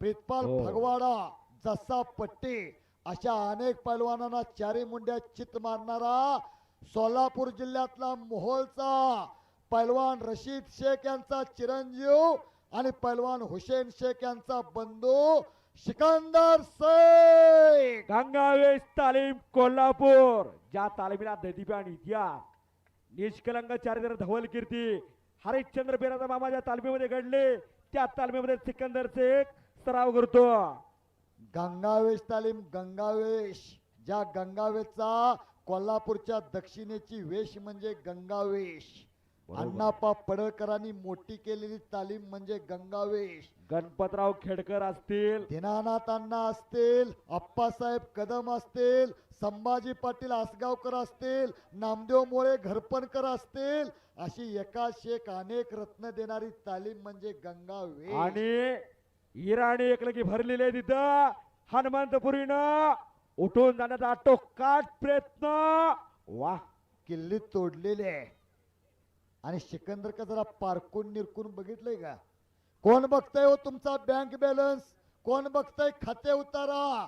प्रितपाल हो. भगवाडा जसा पट्टी अशा अनेक पैलवानांना चारी मुंड्या चित मारणारा सोलापूर जिल्ह्यातला मोहोळचा पैलवान रशीद शेख यांचा चिरंजीव आणि पैलवान हुसेन शेख यांचा बंधू सिकंदर शेख गंगावेश तालीम कोल्हापूर ज्या तालमीला आणि इतिहास निष्कलंक चारित्र धवल कीर्ती हरिश्चंद्र बेराचा मामा ज्या तालमीमध्ये घडले त्या तालमीमध्ये सिकंदरचे एक सराव करतो. गंगावेश तालीम गंगावेश. ज्या गंगावेशचा कोल्हापूरच्या दक्षिणेची वेश म्हणजे गंगावेश. अण्णाप्पा पडळकरांनी मोठी केलेली तालीम म्हणजे गंगावेश. गणपतराव खेडकर असतील. दिनानाथ अण्णा असतील अप्पासाहेब कदम असतील संभाजी पाटील आसगावकर असतील नामदेव मोळे घरपणकर असतील अशी एक अनेक रत्न देणारी तालीम म्हणजे गंगावेश. आणि इराणी एकलकी भरलेले आहे तिथं. हनुमंतपुरीनं उठून जाण्याचा टोकाट प्रयत्न. वा किल्ली तोडलेली आहे. आणि सिकंदर का जरा पारकून निरकून बघितलंय का? कोण बघतय हो तुमचा बँक बॅलन्स कोण बघतय खाते उतारा?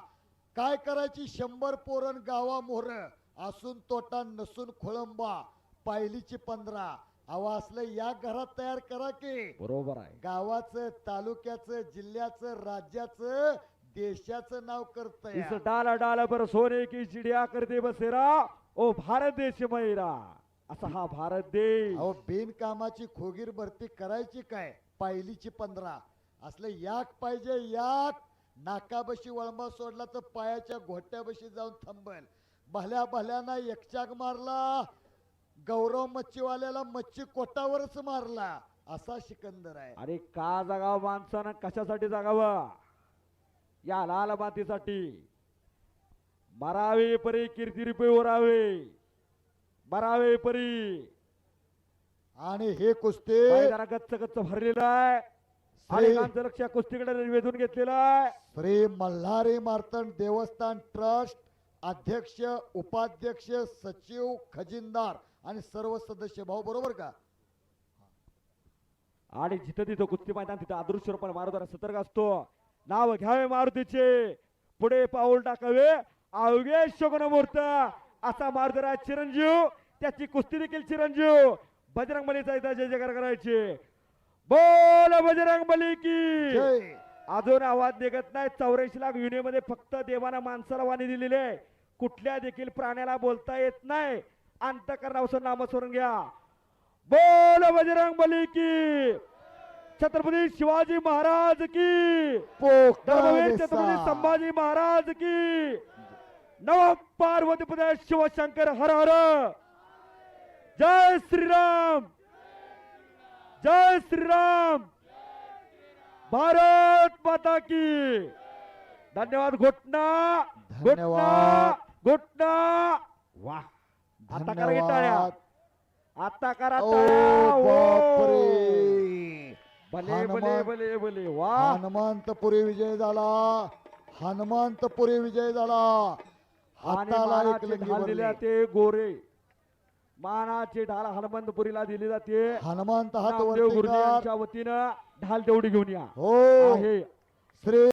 काय करायची शंभर पोरण गावा मोहर असून तोटा नसून खोळंबा. पायलीची पंधरा असलं या घरात तयार करा की. बरोबर आहे. गावाचं तालुक्याचं जिल्ह्याचं राज्याचं देशाचं नाव इस डाला डाला पर सोने की चिडिया करते बसेरा. ओ भारत देश मैरा असा हा भारत देश. अहो बिनकामाची खोगीर भरती करायची काय? पायलीची पंधरा. असलं याक पाहिजे याक. नाकाबशी वळंबा सोडला तर पायाच्या घोट्याबशी जाऊन थांबल. भल्या भल्याना एकचाक मारला. गौरव मच्छीवाल्याला मच्छी कोटावरच मारला असा सिकंदर आहे. अरे का जागावं माणसानं? कशासाठी जागावं? या लाल मातीसाठी. मरावे परी कीर्ती रुपये ओरावे मरावे परी. आणि हे कुस्ती मैदाना गच्च गच्च भरलेलं आहे. श्री अनेकांचं लक्ष या कुस्तीकडे वेधून घेतलेलं आहे. श्री मल्हारी मार्तंड देवस्थान ट्रस्ट अध्यक्ष उपाध्यक्ष सचिव खजिनदार. आणि सर्व सदस्य भाऊ बरोबर का? आणि जिथं तिथं कुस्ती मैदान तिथं अदृश्य रूपाने मारुतारा सतर्क असतो. नाव घ्यावे मारुतीचे. पुढे पाऊल टाकावे. अवघे शोगनमूर्त असा मारुतारा चिरंजीव. त्याची कुस्ती देखील चिरंजीव. बजरंग बलीचा इथं जय जयकार करायचे. बोल बजरंग बली की. अजून आवाज निघत नाही. चौऱ्याऐंशी लाख युनिमध्ये फक्त देवानं माणसाला वाणी दिलेली आहे. कुठल्या देखील प्राण्याला बोलता येत नाही. अंतकरणापासून नामस्मरण घ्या. बोल बजरंग बली की. छत्रपती शिवाजी महाराज की. छत्रपती संभाजी महाराज की. नव पार्वती पुत्र शिवशंकर हर हर. जय श्रीराम. जय श्रीराम. भारत माता की. धन्यवाद. घोटना घोटना. घोटना. वा आता करा की टाळ्या धन्यवाद आता करा ओ टाळ्या. ओ. बापरे. भले भले हनुमान- भले भले वा. हनुमंतपुरी विजय झाला. हनुमंतपुरी विजय झाला. आणि हाताला एक मानाचे लंगी ढाल भरली. दिले जाते गोरे. मानाचे ढाल हनुमंतपुरीला दिली जाते. हनुमंत हात नामदेव वरती गुरुजी कर. यांच्या वतीनं ढाल तेवढी घेऊन या. हो. आहे. श्री